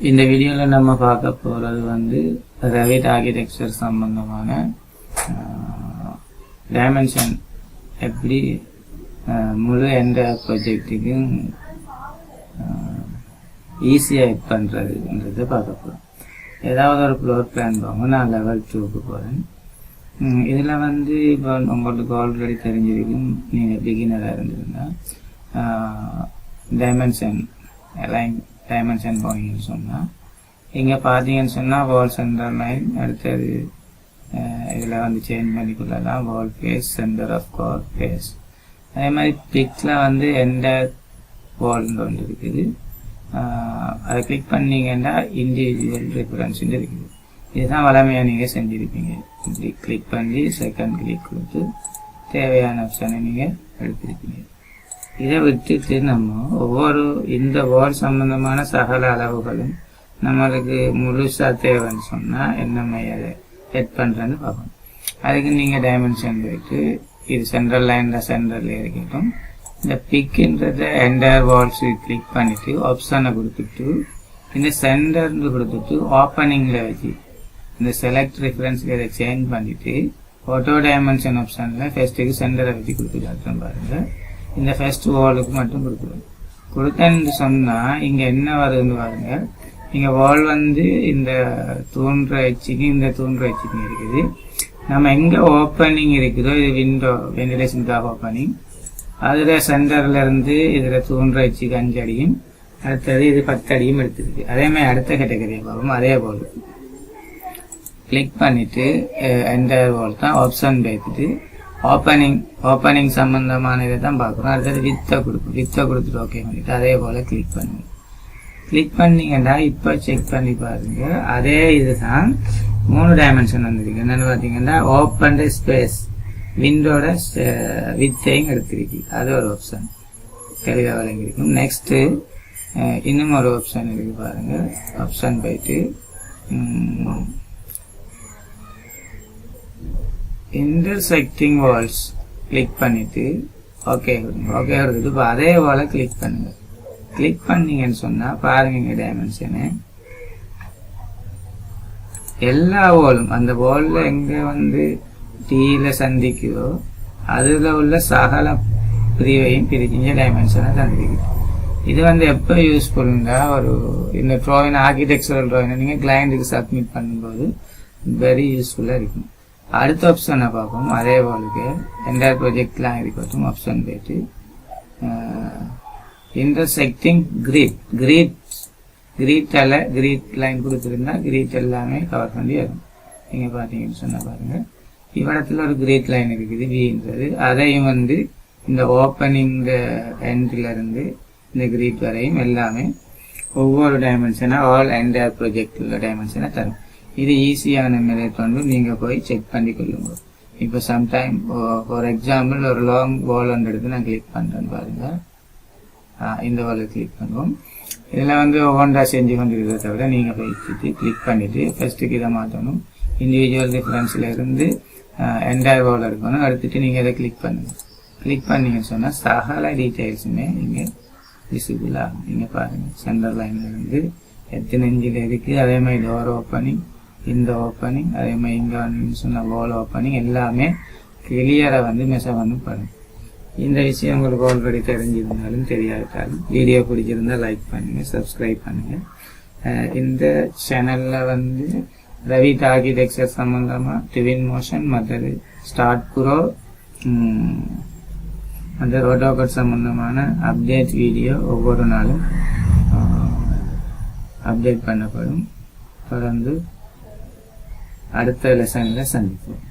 இந்த வீடியோவில் நம்ம பார்க்க போகிறது வந்து ரெவிட் ஆர்கிடெக்சர் சம்பந்தமான டைமென்ஷன் எப்படி முழு எந்த ப்ராஜெக்ட்டுக்கும் ஈஸியாக இது பண்ணுறதுன்றதை பார்க்க போகிறோம் ஏதாவது ஒரு ஃப்ளோர் பிளான் போங்க நான் லெவல் டூக்கு போகிறேன் இதில் வந்து இப்போ உங்களுக்கு ஆல்ரெடி தெரிஞ்சிருக்கும் நீங்கள் பிகினராக இருந்திருந்தால் டைமென்ஷன் லைன் டைமென்ஷன் போனீங்கன்னு சொன்னால் இங்கே பார்த்தீங்கன்னு சொன்னால் வால் சென்டர் லைன் அடுத்தது இதில் வந்து சேஞ்ச் பண்ணி கொள்ளலாம் wall face center of car face அதே மாதிரி பிக்ஸில் வந்து எந்த வால்னு ஒன்று இருக்குது. அதை கிளிக் பண்ணீங்கன்னா இண்டிவிஜுவல் ரெஃபரன்ஸ் இருக்குது. இதுதான் வளமையாக நீங்கள் செஞ்சுருப்பீங்க. இப்படி கிளிக் பண்ணி செகண்ட் கிளிக் கொடுத்து தேவையான ஆப்ஷனை நீங்கள் எடுத்திருப்பீங்க. இதை விட்டுட்டு நம்ம ஒவ்வொரு இந்த வால் சம்பந்தமான சகல அளவுகளும் நம்மளுக்கு முழுசா தேவைன்னு சொன்னால் என்ன மாதிரி அதை செட் பண்ணுறேன்னு பார்க்கணும் அதுக்கு நீங்கள் டைமென்ஷன் போயிட்டு இது சென்ட்ரல் லைனில் சென்ட்ரல் இருக்கட்டும். இந்த பிக்ன்றத என்டையர் வால்ஸ் கிளிக் பண்ணிட்டு ஆப்ஷனை கொடுத்துட்டு இந்த சென்டர்னு கொடுத்துட்டு ஓப்பனிங்கில் வச்சு இந்த செலக்ட் ரெஃபரன்ஸ்க்கு இதை சேஞ்ச் பண்ணிட்டு ஃபோட்டோ டைமென்ஷன் ஆப்ஷனில் ஃபர்ஸ்ட்டுக்கு சென்டரை வச்சு கொடுத்து காட்டுறேன் பாருங்க. இந்த ஃபர்ஸ்ட் வாலுக்கு மட்டும் கொடுக்குறோம் கொடுத்தேன்னு சொன்னால் இங்கே என்ன வருதுன்னு பாருங்கள் இங்கே வால் வந்து இந்த தூண்டுற எச்சுக்கு இந்த தூண்டுற இருக்குது. நம்ம எங்கே ஓப்பனிங் இருக்குதோ இது விண்டோ வென்டிலேஷன் டாப் ஓப்பனிங் அதில் சென்டர்லேருந்து இதில் தூண்டுற அஞ்சு அடியும். அடுத்தது இது பத்து அடியும் எடுத்துருக்கு அதேமாதிரி அடுத்த கேட்டகரியை பார்ப்போம் அதே போல். கிளிக் பண்ணிவிட்டு எந்த வால் தான் ஆப்ஷன் பேத்துட்டு ஓப்பனிங் ஓப்பனிங் சம்மந்தமான இதை தான் பார்க்குறோம் அடுத்தது வித்தை கொடுக்கும் வித்தை கொடுத்துட்டு ஓகே பண்ணிட்டு அதே போல் கிளிக் பண்ணுங்க. கிளிக் பண்ணிங்கன்னா இப்போ செக் பண்ணி பாருங்க. அதே இதுதான் மூணு டைமென்ஷன் வந்திருக்கு. என்னென்னு பார்த்தீங்கன்னா ஓப்பன் ஸ்பேஸ் விண்டோட வித்தையும் எடுத்திருக்கு. அது ஒரு ஆப்ஷன் தெளிவாக வழங்கியிருக்கும் நெக்ஸ்ட்டு இன்னும் ஒரு ஆப்ஷன் இருக்குது பாருங்கள் ஆப்ஷன் போயிட்டு இன்டர்செக்டிங் வால்ஸ் கிளிக் பண்ணிட்டு ஓகே ஓகே வருது. இப்போ அதே போல் கிளிக் பண்ணுங்க. கிளிக் பண்ணீங்கன்னு சொன்னால் பாருங்க இங்கே டைமென்ஷனு எல்லா வாலும் அந்த வாலில் எங்கே வந்து டீயில் சந்திக்குதோ அதில் உள்ள சகல பிரிவையும் பிரிக்கிங்க டைமென்ஷனை தந்திருக்கு இது வந்து எப்போ யூஸ்ஃபுல்னா ஒரு இந்த ட்ராயிங் ஆர்கிடெக்சரல் ட்ராயினை நீங்கள் கிளைண்ட்டுக்கு சப்மிட் பண்ணும்போது வெரி யூஸ்ஃபுல்லாக இருக்கும். அடுத்த ஆப்ஷனை பார்ப்போம். அதே போலுக்கு என்டையர் ப்ராஜெக்ட்லாம் இருக்கட்டும் ஆப்ஷன் போயிட்டு. இன்டர்செக்டிங் கிரீட் கிரீட் கிரீட் அல்ல கிரீட் லைன் கொடுத்துருந்தா கிரீட் எல்லாமே கவர் பண்ணி வரும். நீங்கள் பார்த்தீங்கன்னு சொன்னால் பாருங்கள் இவ்விடத்தில் ஒரு கிரீட் லைன் இருக்குது வின்றது அதையும் வந்து இந்த ஓப்பனிங் என்ட்லேருந்து இந்த கிரீட் வரையும் எல்லாமே ஒவ்வொரு டைமென்ஷனாக ஆல் என்டையர் ப்ரொஜெக்டில் டைமென்ஷனாக தரும். இது ஈஸியான மேலே வந்து நீங்கள் போய் செக் பண்ணி கொள்ளுங்க. இப்போ சம்டைம் ஃபார் எக்ஸாம்பிள் ஒரு லாங் வால்ன்ற எடுத்து நான் கிளிக் பண்ணுறேன்னு பாருங்கள் இந்த வாலை கிளிக் பண்ணுவோம். இதில் வந்து ஒவ்வொன்றா செஞ்சு கொண்டு இருக்கிறத விட நீங்கள் போய் கிளிக் பண்ணிவிட்டு ஃபஸ்ட்டுக்கு இதை மாற்றணும். இண்டிவிஜுவல் டிஃப்ரென்ஸில் இருந்து என்டையர் வால் இருக்கணும் அடுத்துட்டு நீங்கள் இதை கிளிக் பண்ணுங்கள் கிளிக் பண்ணீங்கன்னு சொன்னால் சகல டீட்டெயில்ஸுமே இங்கே விசிபிள் ஆகும். நீங்கள் பாருங்கள் சென்டர் லைனில் இருந்து எத்தனை இன்ஜில் இருக்குது அதே மாதிரி டோர் ஓப்பனிங் இந்த ஓப்பனிங் அதே மாதிரி இங்கே வந்து சொன்ன வால் ஓப்பனிங் எல்லாமே கிளியராக வந்து மெசேஜ் வந்து பண்ணும் இந்த விஷயம் உங்களுக்கு ஆல்ரெடி தெரிஞ்சிருந்தாலும் தெரியாவிட்டாலும் வீடியோ பிடிச்சிருந்தால் லைக் பண்ணுங்கள் சப்ஸ்கிரைப் பண்ணுங்கள் இந்த சேனலில் வந்து ரவி ஆர்கிடெக்சர் சம்மந்தமாக டிவின் மோஷன் மற்றது ஸ்டார்ட் ப்ரோ அந்த ரோட்டோகட் சம்பந்தமான அப்டேட் வீடியோ ஒவ்வொரு நாளும் அப்டேட் பண்ணப்படும். தொடர்ந்து அடுத்த லெசனில் சந்திப்போம்.